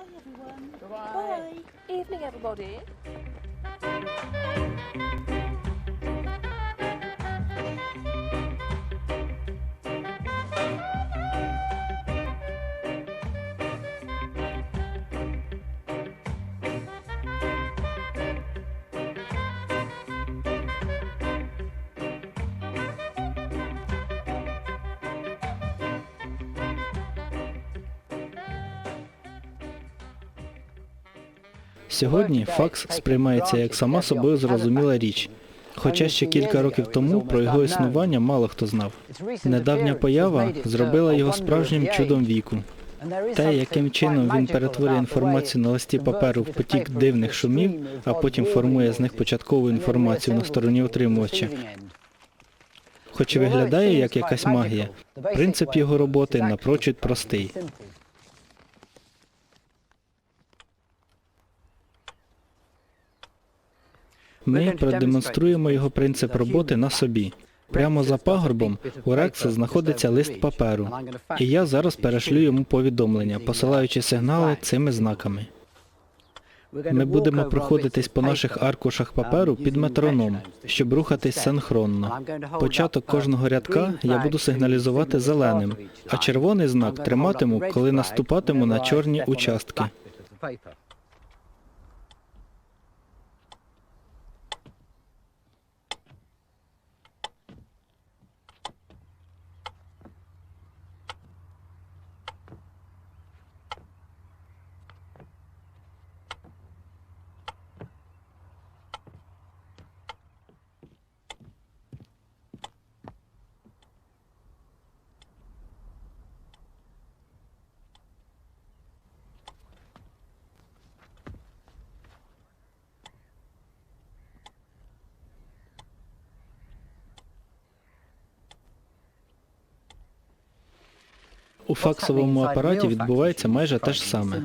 Bye everyone. Bye. Bye. Evening everybody. Сьогодні факс сприймається як сама собою зрозуміла річ. Хоча ще кілька років тому про його існування мало хто знав. Недавня поява зробила його справжнім чудом віку. Те, яким чином він перетворює інформацію на листі паперу в потік дивних шумів, а потім формує з них початкову інформацію на стороні отримувача, хоч і виглядає як якась магія, принцип його роботи напрочуд простий. Ми продемонструємо його принцип роботи на собі. Прямо за пагорбом у Рекса знаходиться лист паперу, і я зараз перешлю йому повідомлення, посилаючи сигнали цими знаками. Ми будемо проходитись по наших аркушах паперу під метроном, щоб рухатись синхронно. Початок кожного рядка я буду сигналізувати зеленим, а червоний знак триматиму, коли наступатиму на чорні участки. У факсовому апараті відбувається майже те ж саме.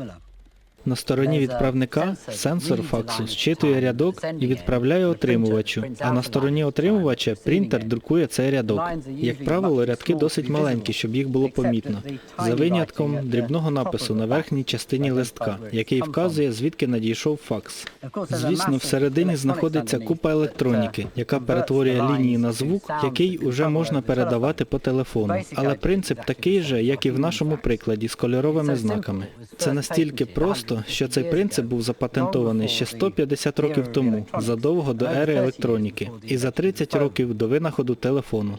На стороні відправника сенсор факсу зчитує рядок і відправляє отримувачу, а на стороні отримувача принтер друкує цей рядок. Як правило, рядки досить маленькі, щоб їх було помітно, за винятком дрібного напису на верхній частині листка, який вказує, звідки надійшов факс. Звісно, всередині знаходиться купа електроніки, яка перетворює лінії на звук, який уже можна передавати по телефону. Але принцип такий же, як і в нашому прикладі з кольоровими знаками. Це настільки просто, що цей принцип був запатентований ще 150 років тому, задовго до ери електроніки, і за 30 років до винаходу телефону.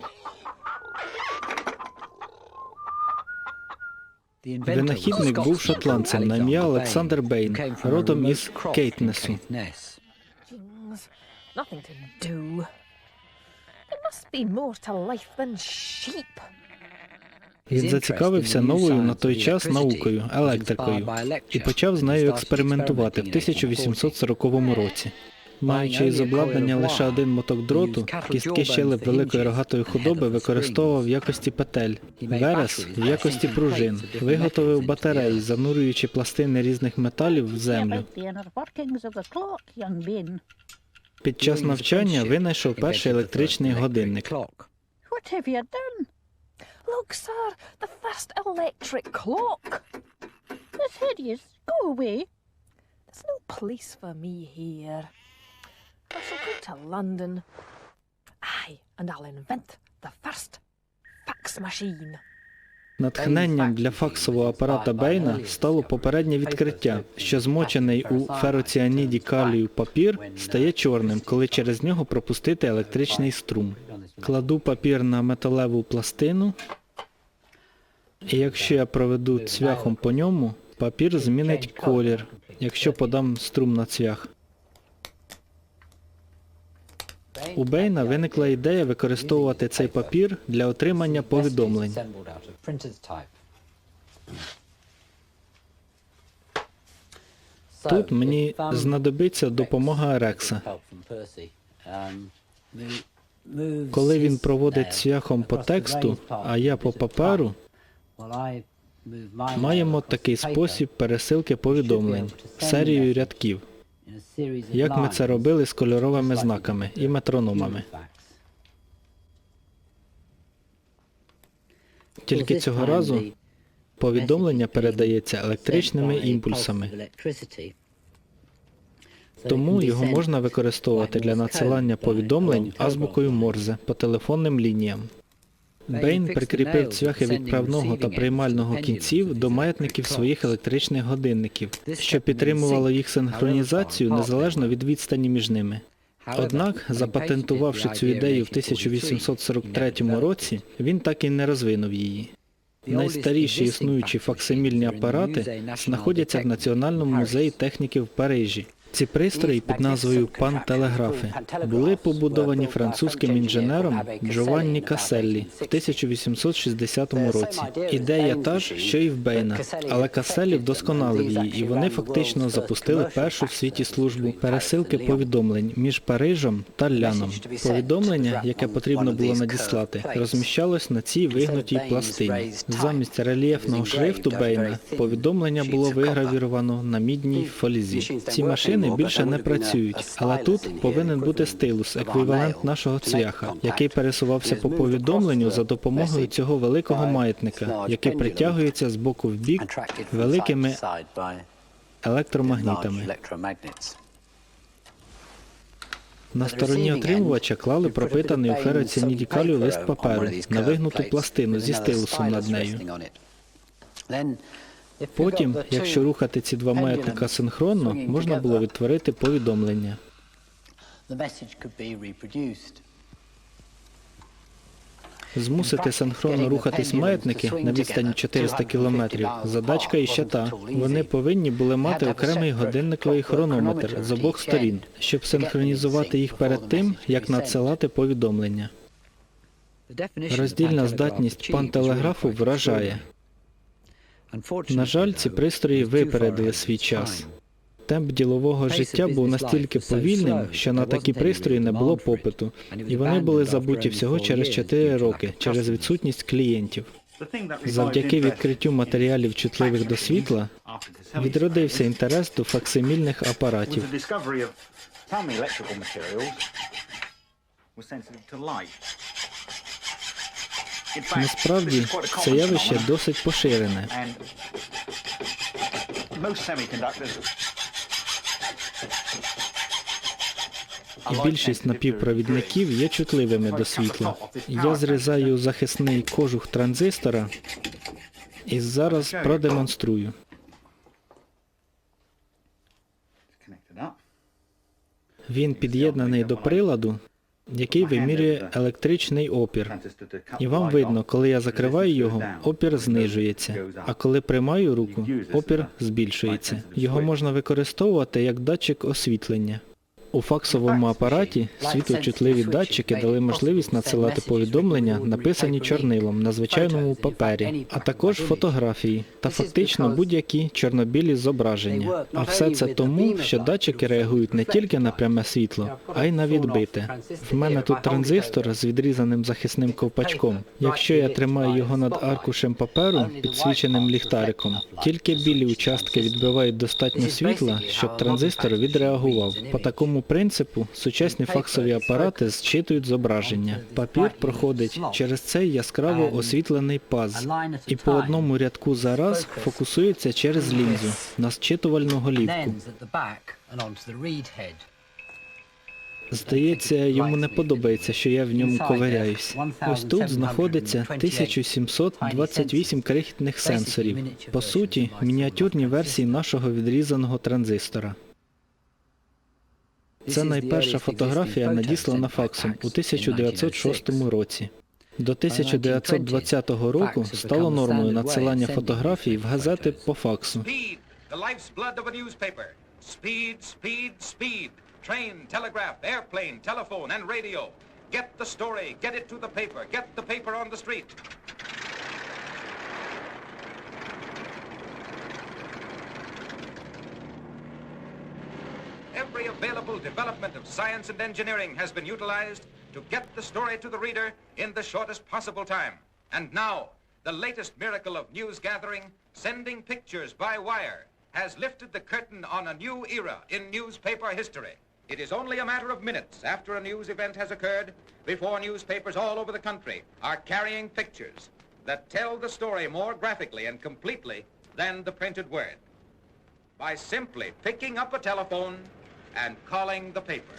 Винахідник був шотландцем на ім'я Олександр Бейн, родом із Кейтнесу. Він зацікавився новою на той час наукою, електрикою, і почав з нею експериментувати в 1840 році. Маючи із обладнання лише один моток дроту, кістки щелеп великої рогатої худоби використовував в якості петель, верес в якості пружин, виготовив батареї, занурюючи пластини різних металів в землю. Під час навчання винайшов перший електричний годинник. Look, sir, the first electric clock. It's hideous. Go away. There's no place for me here. I shall go to London. Aye, and I'll invent the first fax machine. Натхненням для факсового апарата Бейна стало попереднє відкриття, що змочений у фероціаніді калію папір стає чорним, коли через нього пропустити електричний струм. Кладу папір на металеву пластину, і якщо я проведу цвяхом по ньому, папір змінить колір, якщо подам струм на цвях. У Бейна виникла ідея використовувати цей папір для отримання повідомлень. Тут мені знадобиться допомога Рекса. Коли він проводить цвяхом по тексту, а я по паперу, маємо такий спосіб пересилки повідомлень, серію рядків, як ми це робили з кольоровими знаками і метрономами. Тільки цього разу Повідомлення передається електричними імпульсами, тому його можна використовувати для надсилання повідомлень азбукою Морзе по телефонним лініям. Бейн прикріпив цвяхи відправного та приймального кінців до маятників своїх електричних годинників, що підтримувало їх синхронізацію незалежно від відстані між ними. Однак, запатентувавши цю ідею в 1843 році, він так і не розвинув її. Найстаріші існуючі факсимільні апарати знаходяться в Національному музеї техніки в Парижі. Ці пристрої під назвою пантелеграфи були побудовані французьким інженером Джованні Каселлі в 1860 році. Ідея та ж, що і в Бейна, але Каселлі вдосконалив її, і вони фактично запустили першу в світі службу пересилки повідомлень між Парижем та Ляном. Повідомлення, яке потрібно було надіслати, розміщалось на цій вигнутій пластині. Замість рельєфного шрифту Бейна повідомлення було вигравіровано на мідній фолізі. Ці машини більше не працюють, але тут повинен бути стилус, еквівалент нашого цвяха, який пересувався по повідомленню за допомогою цього великого маятника, який притягується з боку в бік великими електромагнітами. На стороні отримувача клали пропитаний у фероцинідікалю лист паперу на вигнуту пластину зі стилусом над нею. Потім, якщо рухати ці два маятника синхронно, можна було відтворити повідомлення. Змусити синхронно рухатись маятники на відстані 400 км задачка іще та. Вони повинні були мати окремий годинниковий хронометр з обох сторін, щоб синхронізувати їх перед тим, як надсилати повідомлення. Роздільна здатність пантелеграфу вражає. На жаль, ці пристрої випередили свій час. Темп ділового життя був настільки повільним, що на такі пристрої не було попиту, і вони були забуті всього через 4 роки через відсутність клієнтів. Завдяки відкриттю матеріалів чутливих до світла відродився інтерес до факсимільних апаратів. Насправді це явище досить поширене. І більшість напівпровідників є чутливими до світла. Я зрізаю захисний кожух транзистора і зараз продемонструю. Він під'єднаний до приладу, який вимірює електричний опір. І вам видно, коли я закриваю його, опір знижується, а коли приймаю руку, опір збільшується. Його можна використовувати як датчик освітлення. У факсовому апараті світлочутливі датчики дали можливість надсилати повідомлення, написані чорнилом на звичайному папері, а також фотографії та фактично будь-які чорнобілі зображення. А все це тому, що датчики реагують не тільки на пряме світло, а й на відбите. В мене тут транзистор з відрізаним захисним ковпачком. Якщо я тримаю його над аркушем паперу, підсвіченим ліхтариком, тільки білі участки відбивають достатньо світла, щоб транзистор відреагував. По такому принципу сучасні факсові апарати зчитують зображення. Папір проходить через цей яскраво освітлений паз і по одному рядку за раз фокусується через лінзу на зчитувальну голівку. Здається, йому не подобається, що я в ньому ковиряюсь. Ось тут знаходиться 1728 крихітних сенсорів. По суті, мініатюрні версії нашого відрізаного транзистора. Це найперша фотографія, надіслана факсом у 1906 році. До 1920 року стало нормою надсилання фотографій в газети по факсу. Get the story, get it to the paper, get the paper on the street. Development of science and engineering has been utilized to get the story to the reader in the shortest possible time. And now, the latest miracle of news gathering, sending pictures by wire, has lifted the curtain on a new era in newspaper history. It is only a matter of minutes after a news event has occurred before newspapers all over the country are carrying pictures. that tell the story more graphically and completely than the printed word. By simply picking up a telephone and calling the paper.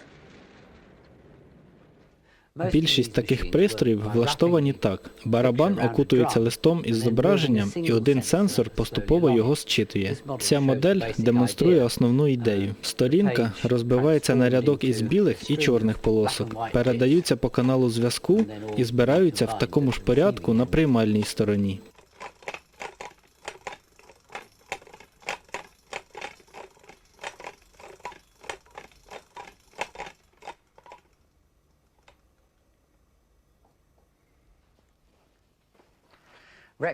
Більшість таких пристроїв влаштовані так. Барабан окутується листом із зображенням, і один сенсор поступово його зчитує. Ця модель демонструє основну ідею. Сторінка розбивається на рядок із білих і чорних полосок, передаються по каналу зв'язку і збираються в такому ж порядку на приймальній стороні.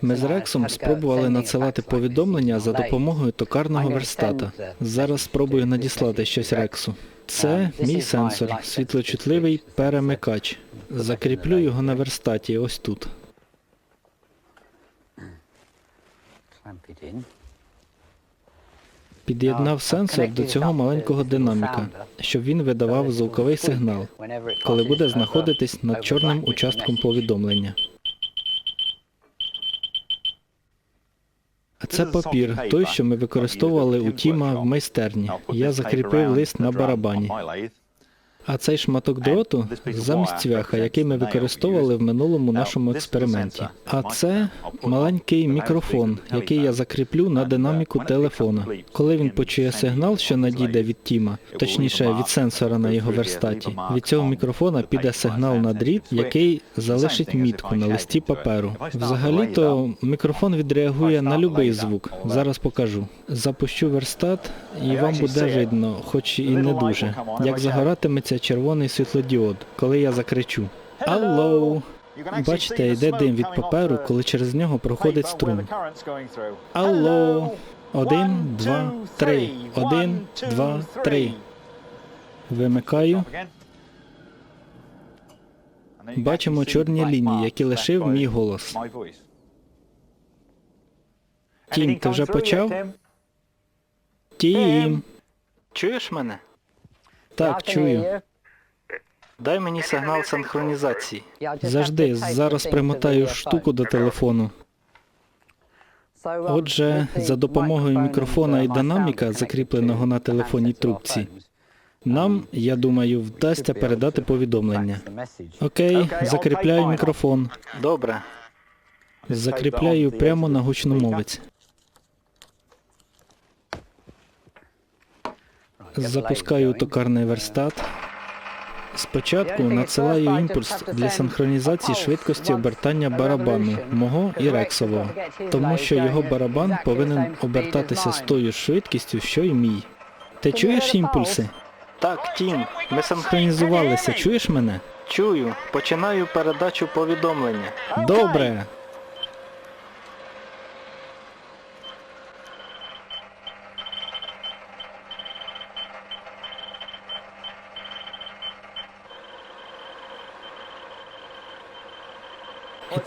Ми з Рексом спробували надсилати повідомлення за допомогою токарного верстата. Зараз спробую надіслати щось Рексу. Це мій сенсор, світлочутливий перемикач. Закріплю його на верстаті ось тут. Під'єднав сенсор до цього маленького динаміка, щоб він видавав звуковий сигнал, коли буде знаходитись над чорним участком повідомлення. Це папір, той, що ми використовували у Тіма в майстерні. Я закріпив лист на барабані. А цей шматок дроту замість цвяха, який ми використовували в минулому нашому експерименті. А це маленький мікрофон, який я закріплю на динаміку телефона. Коли він почує сигнал, що надійде від Тіма, точніше від сенсора на його верстаті, від цього мікрофона піде сигнал на дріт, який залишить мітку на листі паперу. Взагалі-то мікрофон відреагує на будь-який звук. Зараз покажу. Запущу верстат, і вам буде видно, хоч і не дуже, як загоратиметься червоний світлодіод, коли я закричу. Алло! Бачите, йде дим від паперу, коли через нього проходить струм. Алло! Один, два, три. Один, два, три. Вимикаю. Бачимо чорні лінії, які лишив мій голос. Тім, ти вже почав? Тім. Чуєш мене? Так, чую. Дай мені сигнал синхронізації. Завжди, зараз примотаю штуку до телефону. Отже, за допомогою мікрофона і динаміка, закріпленого на телефонній трубці, нам, я думаю, вдасться передати повідомлення. Окей, закріпляю мікрофон. Добре. Закріпляю прямо на гучномовець. Запускаю токарний верстат. Спочатку надсилаю імпульс для синхронізації швидкості обертання барабану, мого і рексового, тому що його барабан повинен обертатися з тою швидкістю, що й мій. Ти чуєш імпульси? Так, Тім, ми синхронізувалися. Чуєш мене? Чую. Починаю передачу повідомлення. Добре.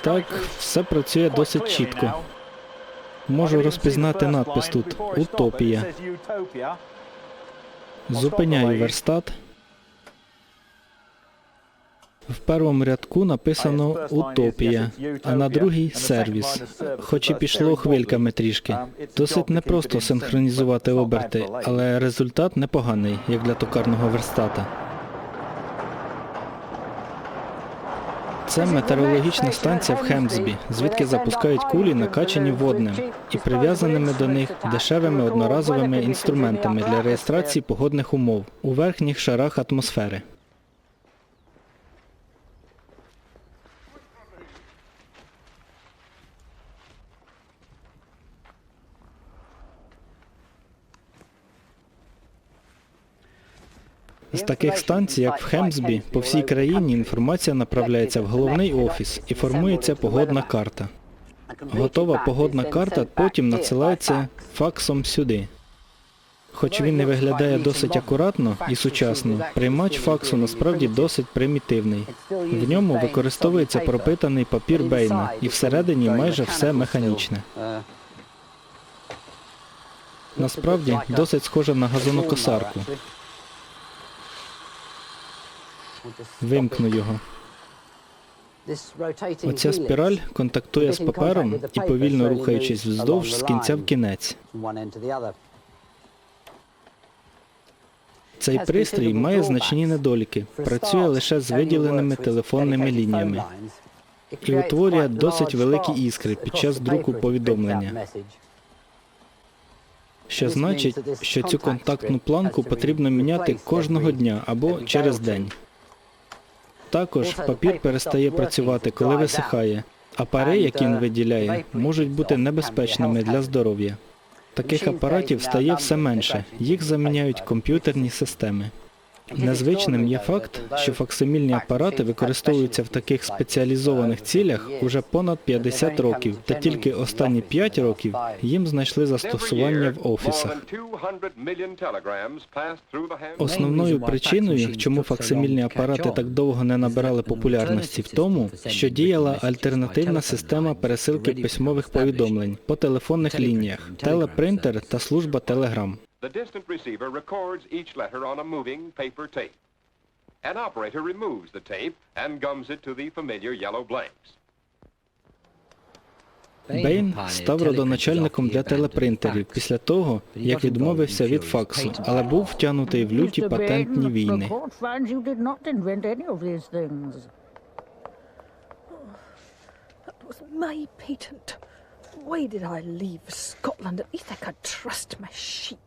Так, все працює досить чітко. Можу розпізнати надпис тут Утопія. Зупиняю верстат. В першому рядку написано Утопія, а на другій сервіс. Хоч і пішло хвильками трішки. Досить непросто синхронізувати оберти, але результат непоганий, як для токарного верстата. Це метеорологічна станція в Хемсбі, звідки запускають кулі, накачані водним, і прив'язаними до них дешевими одноразовими інструментами для реєстрації погодних умов у верхніх шарах атмосфери. З таких станцій, як в Хемсбі, по всій країні інформація направляється в головний офіс і формується погодна карта. Готова погодна карта потім надсилається факсом сюди. Хоч він не виглядає досить акуратно і сучасно, приймач факсу насправді досить примітивний. В ньому використовується пропитаний папір Бейна, і всередині майже все механічне. Насправді досить схоже на газонокосарку. Вимкну його. Оця спіраль контактує з папером і повільно рухаючись вздовж з кінця в кінець. Цей пристрій має значні недоліки, працює лише з виділеними телефонними лініями. і утворює досить великі іскри під час друку повідомлення, що значить, що цю контактну планку потрібно міняти кожного дня або через день. Також папір перестає працювати, коли висихає, а пари, які він виділяє, можуть бути небезпечними для здоров'я. Таких апаратів стає все менше, їх заміняють комп'ютерні системи. Незвичним є факт, що факсимільні апарати використовуються в таких спеціалізованих цілях уже понад 50 років, та тільки останні 5 років їм знайшли застосування в офісах. Основною причиною, чому факсимільні апарати так довго не набирали популярності, в тому, що діяла альтернативна система пересилки письмових повідомлень по телефонних лініях, телепринтер та служба Telegram. The distant receiver records each letter on a moving paper tape. An operator removes the tape and gums it to the familiar yellow blanks. Бейн став родоначальником для телепринтерів після того, як відмовився від факсу, але був втягнутий в люті патентні війни. The court finds you did not invent any of these things. That was my patent. Why did I leave Scotland? At least I could trust my sheep.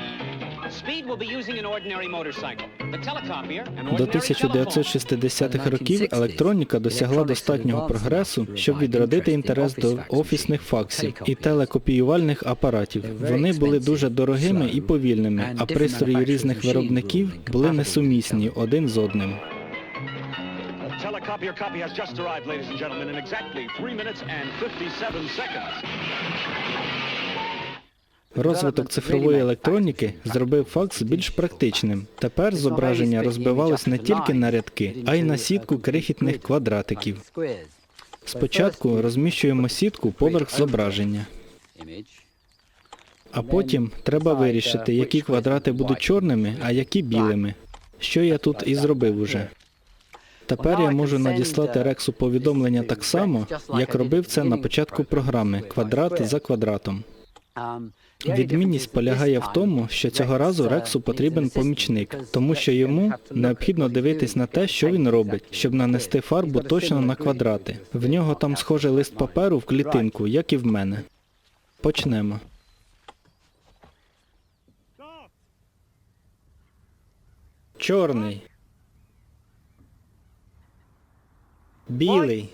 До 1960-х років електроніка досягла достатнього прогресу, щоб відродити інтерес до офісних факсів і телекопіювальних апаратів. Вони були дуже дорогими і повільними, а пристрої різних виробників були несумісні один з одним. Telecopier copy has just arrived, ladies and gentlemen, in exactly 3 minutes and 57 seconds. Розвиток цифрової електроніки зробив факс більш практичним. Тепер зображення розбивалось не тільки на рядки, а й на сітку крихітних квадратиків. Спочатку розміщуємо сітку поверх зображення, а потім треба вирішити, які квадрати будуть чорними, а які білими. Що я тут і зробив уже. Тепер я можу надіслати Рексу повідомлення так само, як робив це на початку програми, квадрат за квадратом. Відмінність полягає в тому, що цього разу Рексу потрібен помічник, тому що йому необхідно дивитись на те, що він робить, щоб нанести фарбу точно на квадрати. В нього там схожий лист паперу в клітинку, як і в мене. Почнемо. Чорний. Білий.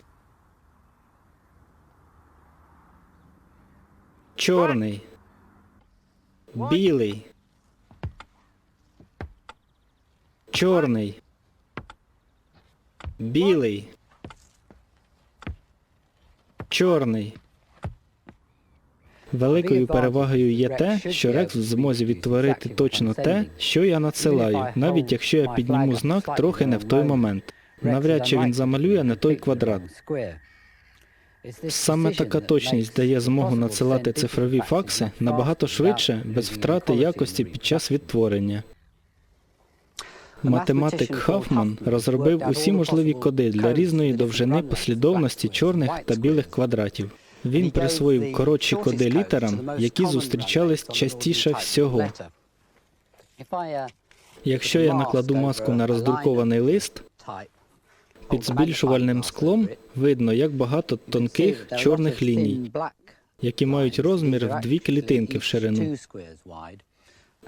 Чорний. Білий. Чорний. Білий. Чорний. Великою перевагою є те, що Рекс в змозі відтворити точно те, що я надсилаю, навіть якщо я підніму знак трохи не в той момент. Навряд чи він замалює не той квадрат. Саме така точність дає змогу надсилати цифрові факси набагато швидше, без втрати якості під час відтворення. Математик Хафман розробив усі можливі коди для різної довжини послідовності чорних та білих квадратів. Він присвоїв коротші коди літерам, які зустрічались частіше всього. Якщо я накладу маску на роздрукований лист, під збільшувальним склом видно, як багато тонких чорних ліній, які мають розмір в дві клітинки в ширину.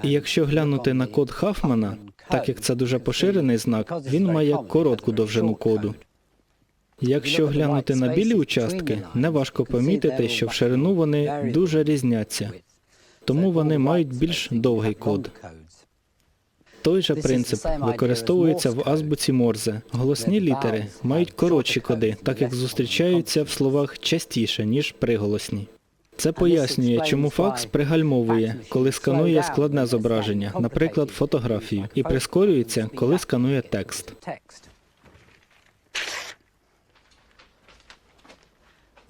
І якщо глянути на код Хафмана, так як це дуже поширений знак, він має коротку довжину коду. Якщо глянути на білі участки, неважко помітити, що в ширину вони дуже різняться, тому вони мають більш довгий код. Той же принцип використовується в азбуці Морзе. Голосні літери мають коротші коди, так як зустрічаються в словах частіше, ніж приголосні. Це пояснює, чому факс пригальмовує, коли сканує складне зображення, наприклад, фотографію, і прискорюється, коли сканує текст.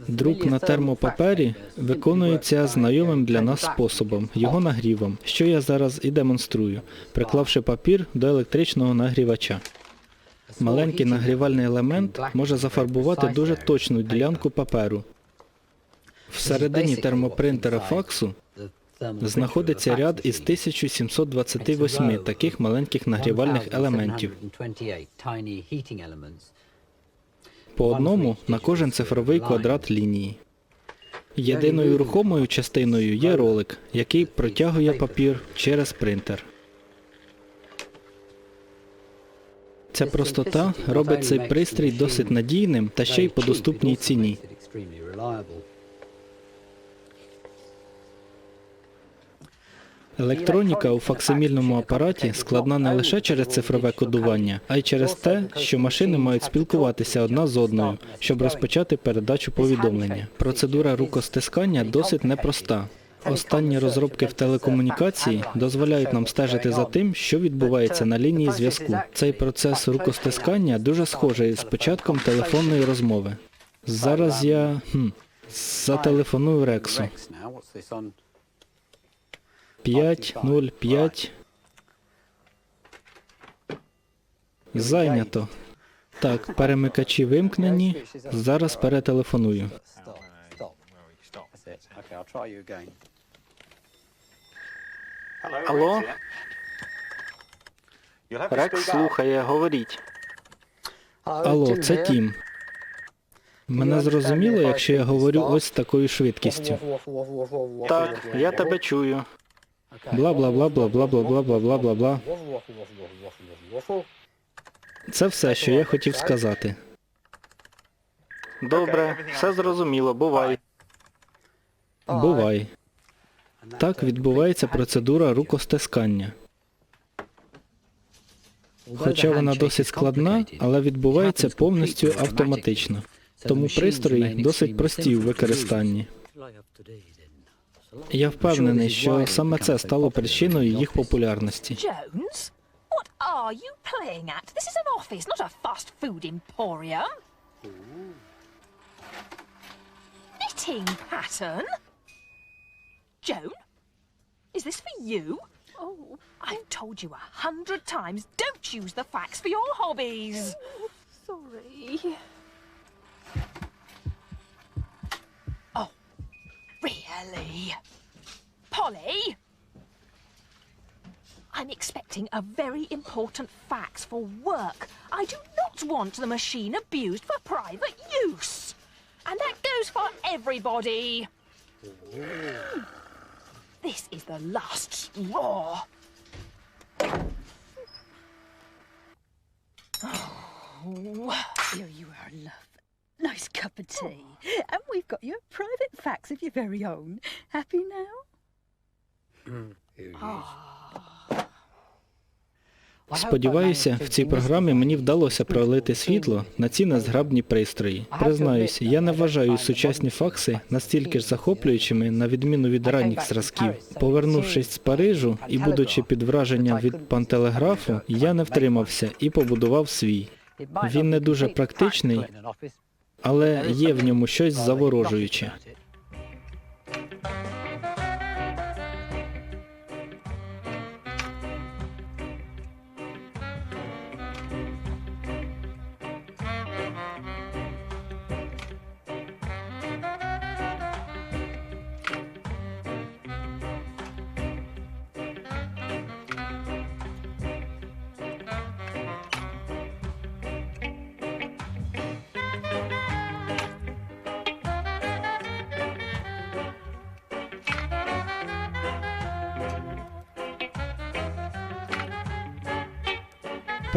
Друк на термопапері виконується знайомим для нас способом, його нагрівом, що я зараз і демонструю, приклавши папір до електричного нагрівача. Маленький нагрівальний елемент може зафарбувати дуже точну ділянку паперу. Всередині термопринтера факсу знаходиться ряд із 1728 таких маленьких нагрівальних елементів. По одному на кожен цифровий квадрат лінії. Єдиною рухомою частиною є ролик, який протягує папір через принтер. Ця простота робить цей пристрій досить надійним та ще й по доступній ціні. Електроніка у факсимільному апараті складна не лише через цифрове кодування, а й через те, що машини мають спілкуватися одна з одною, щоб розпочати передачу повідомлення. Процедура рукостискання досить непроста. Останні розробки в телекомунікації дозволяють нам стежити за тим, що відбувається на лінії зв'язку. Цей процес рукостискання дуже схожий з початком телефонної розмови. Зараз я хм, зателефоную Рексу. 505. Зайнято. Так, перемикачі вимкнені. Зараз перетелефоную. Алло? Рекс слухає, говоріть. Алло, це Тім. Мене зрозуміло, якщо я говорю ось з такою швидкістю. Так, я тебе чую. Бла бла бла бла бла бла бла бла бла бла бла. Це все, що я хотів сказати. Добре, все зрозуміло, бувай. Бувай. Так відбувається процедура рукостискання. Хоча вона досить складна, але відбувається повністю автоматично. Тому пристрої досить прості у використанні. Я впевнений, що саме це стало причиною їх популярності. Jones? What are you playing at? This is an office, not a fast food emporium. Knitting pattern? Joan? Is this for you? Oh. I've told you a hundred times, don't use the fax for your hobbies. sorry. Really? Polly? I'm expecting a very important fax for work. I do not want the machine abused for private use. And that goes for everybody. This is the last straw. Oh, Here you are, love. Nice cup of tea. And we've got you a private fax of your very own. Happy now? Сподіваюся, в цій програмі мені вдалося пролити світло на ці незграбні пристрої. Признаюся, я не вважаю сучасні факси настільки ж захоплюючими, на відміну від ранніх зразків. Повернувшись з Парижу і будучи під враженням від пантелеграфу, я не втримався і побудував свій. Він не дуже практичний, але є в ньому щось заворожуюче.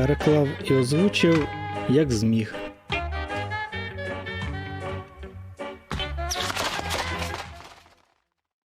Переклав і озвучив, як зміг.